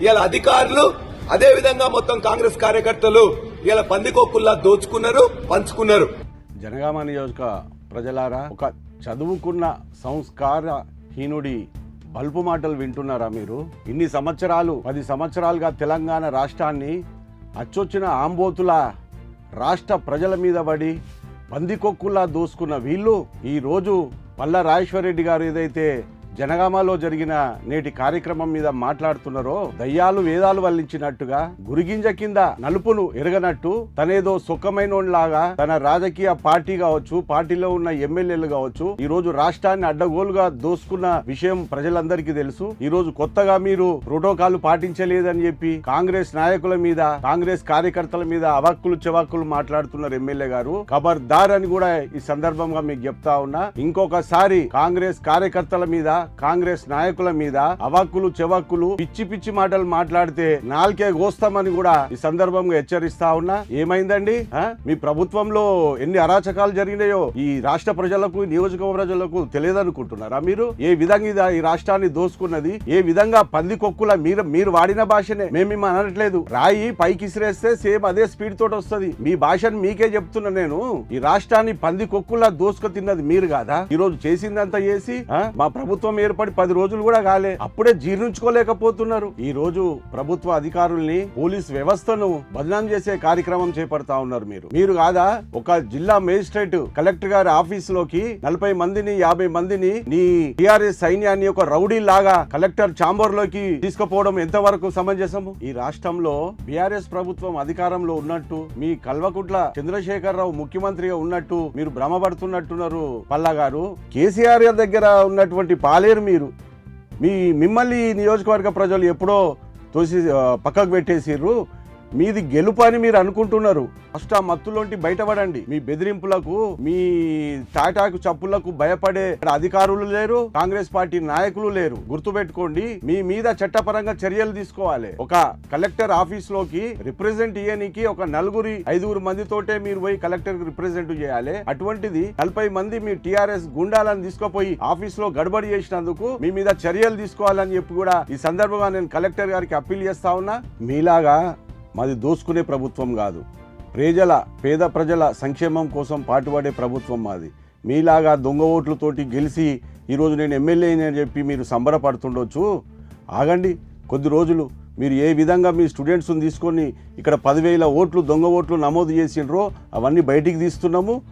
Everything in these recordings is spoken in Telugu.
ఇలా అధికారులు అదే విధంగా మొత్తం కాంగ్రెస్ కార్యకర్తలు ఇలా పందికొక్కుల్లా దోచుకున్నారు పంచుకున్నారు. జనగామ నియోజక ప్రజలారా ఒక చదువుకున్న సంస్కార హీనుడి బల్పు మాటలు వింటున్నారా మీరు? ఇన్ని సంవత్సరాలు పది సంవత్సరాలుగా తెలంగాణ రాష్ట్రాన్ని అచ్చొచ్చిన ఆంబోతుల రాష్ట్ర ప్రజల మీద పడి పందికొక్కులా దోసుకున్న వీళ్ళు ఈరోజు రోజు పల్ల రాజేశ్వరరెడ్డి గారు ఏదైతే జనగామలో జరిగిన నేటి కార్యక్రమం మీద మాట్లాడుతున్నారో దయ్యాలు వేదాలు వల్లించినట్టుగా గురిగింజ కింద నలుపును ఎరగనట్టు తనేదో సుఖమైనలాగా తన రాజకీయ పార్టీ కావచ్చు పార్టీలో ఉన్న ఎమ్మెల్యేలు కావచ్చు ఈ రోజు రాష్ట్రాన్ని అడ్డగోలుగా దోసుకున్న విషయం ప్రజలందరికీ తెలుసు. ఈ రోజు కొత్తగా మీరు ప్రోటోకాల్ పాటించలేదని చెప్పి కాంగ్రెస్ నాయకుల మీద కాంగ్రెస్ కార్యకర్తల మీద అవక్కులు చెవక్కులు మాట్లాడుతున్నారు ఎమ్మెల్యే గారు. ఖబర్దార్ అని కూడా ఈ సందర్భంగా మీకు చెప్తా ఉన్నా ఇంకొకసారి కాంగ్రెస్ కార్యకర్తల మీద కాంగ్రెస్ నాయకుల మీద అవాక్కులు చెవక్కులు పిచ్చి పిచ్చి మాటలు మాట్లాడితే నాలుకే గోస్తామని కూడా ఈ సందర్భంగా హెచ్చరిస్తా ఉన్నా. ఏమైందండి? మీ ప్రభుత్వంలో ఎన్ని అరాచకాలు జరిగినాయో ఈ రాష్ట్ర ప్రజలకు నియోజక నియోజకవర్గ ప్రజలకు తెలియదనుకుంటున్నారా మీరు? ఏ విధంగా ఈ రాష్ట్రాన్ని దోసుకున్నది? ఏ విధంగా పంది కొక్కుల మీరు మీరు వాడిన భాషనే? మేము అనట్లేదు. రాయి పైకి ఇసిరేస్తే సేమ్ అదే స్పీడ్ తోటి వస్తది. మీ భాషను మీకే చెప్తున్నా నేను. ఈ రాష్ట్రాన్ని పంది కొక్కుల దోసుకు తిన్నది మీరు కాదా? ఈ రోజు చేసిందంతా చేసి ఆ, మా ప్రభుత్వం ఏర్పడి పది రోజులు కూడా కాలే. అప్పుడే జీర్ణించుకోలేకపోతున్నారు. ఈ రోజు ప్రభుత్వ అధికారుల్ని పోలీస్ వ్యవస్థను బదనాం చేసే కార్యక్రమం చేపడతా ఉన్నారు మీరు. మీరు కాదా? ఒక జిల్లా మేజిస్ట్రేట్ కలెక్టర్ గారి ఆఫీస్లోకి నలభై మందిని యాభై మందిని నీ టిఆర్ఎస్ సైన్యాన్ని ఒక రౌడీ లాగా కలెక్టర్ చాంబర్లోకి తీసుకుపోవడం ఎంతవరకు సమంజసము? ఈ రాష్ట్రంలో బీఆర్ఎస్ ప్రభుత్వం అధికారంలో ఉన్నట్టు మీ కల్వకుట్ల చంద్రశేఖరరావు ముఖ్యమంత్రిగా ఉన్నట్టు మీరు భ్రమపడుతున్నట్టున్నారు పల్లా గారు. కేసీఆర్ దగ్గర ఉన్నటువంటి పార్టీ పాలేరు మీరు. మీ మిమ్మల్ని నియోజకవర్గ ప్రజలు ఎప్పుడో తోసి పక్కకు పెట్టేసిర్రు. మీది గెలుపు అని మీరు అనుకుంటున్నారు. ఫస్ట్ ఆ మత్తులోంటి బయటపడండి. మీ బెదిరింపులకు మీ టాటాకు చప్పులకు భయపడే అధికారులు లేరు కాంగ్రెస్ పార్టీ నాయకులు లేరు. గుర్తుపెట్టుకోండి మీ మీద చట్టపరంగా చర్యలు తీసుకోవాలి. ఒక కలెక్టర్ ఆఫీస్లోకి రిప్రజెంట్ ఇయ్యనికి ఒక నలుగురి ఐదుగురు మందితోటే మీరు పోయి కలెక్టర్ రిప్రజెంట్ చేయాలి. అటువంటిది నలభై మంది మీ టిఆర్ఎస్ గుండాలను తీసుకుపోయి ఆఫీస్లో గడబడి చేసినందుకు మీ మీద చర్యలు తీసుకోవాలని చెప్పి కూడా ఈ సందర్భంగా నేను కలెక్టర్ గారికి అప్పీల్ చేస్తా ఉన్నా. మీలాగా మాది దోసుకునే ప్రభుత్వం కాదు. ప్రజల పేద ప్రజల సంక్షేమం కోసం పాటుపడే ప్రభుత్వం మాది. మీలాగా దొంగ ఓట్లతోటి గెలిచి ఈరోజు నేను ఎమ్మెల్యే అని చెప్పి మీరు సంబరపడుతుండొచ్చు? ఆగండి. కొద్ది రోజులు. మీరు ఏ విధంగా మీ స్టూడెంట్స్ని తీసుకొని ఇక్కడ పదివేల ఓట్లు దొంగ ఓట్లు నమోదు చేసిండ్రో అవన్నీ బయటికి తీస్తున్నాము?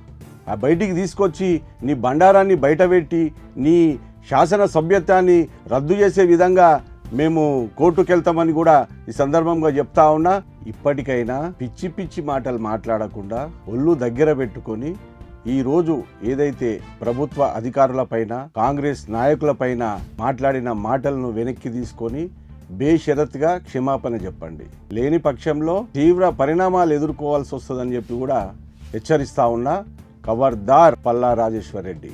ఆ బయటికి తీసుకొచ్చి నీ బండారాన్ని బయటపెట్టి నీ శాసన సభ్యత్వాన్ని రద్దు చేసే విధంగా మేము కోర్టుకు వెళ్తామని కూడా ఈ సందర్భంగా చెప్తా ఉన్నా ఇప్పటికైనా పిచ్చి పిచ్చి మాటలు మాట్లాడకుండా ఒళ్ళు దగ్గర పెట్టుకొని ఈ రోజు ఏదైతే ప్రభుత్వ అధికారులపైన కాంగ్రెస్ నాయకులపైన మాట్లాడిన మాటలను వెనక్కి తీసుకొని బేషరత్గా క్షమాపణ చెప్పండి. లేని పక్షంలో తీవ్ర పరిణామాలు ఎదుర్కోవాల్సి వస్తుందని చెప్పి కూడా హెచ్చరిస్తా ఉన్నా ఖబర్దార్ పల్లా రాజేశ్వర్ రెడ్డి.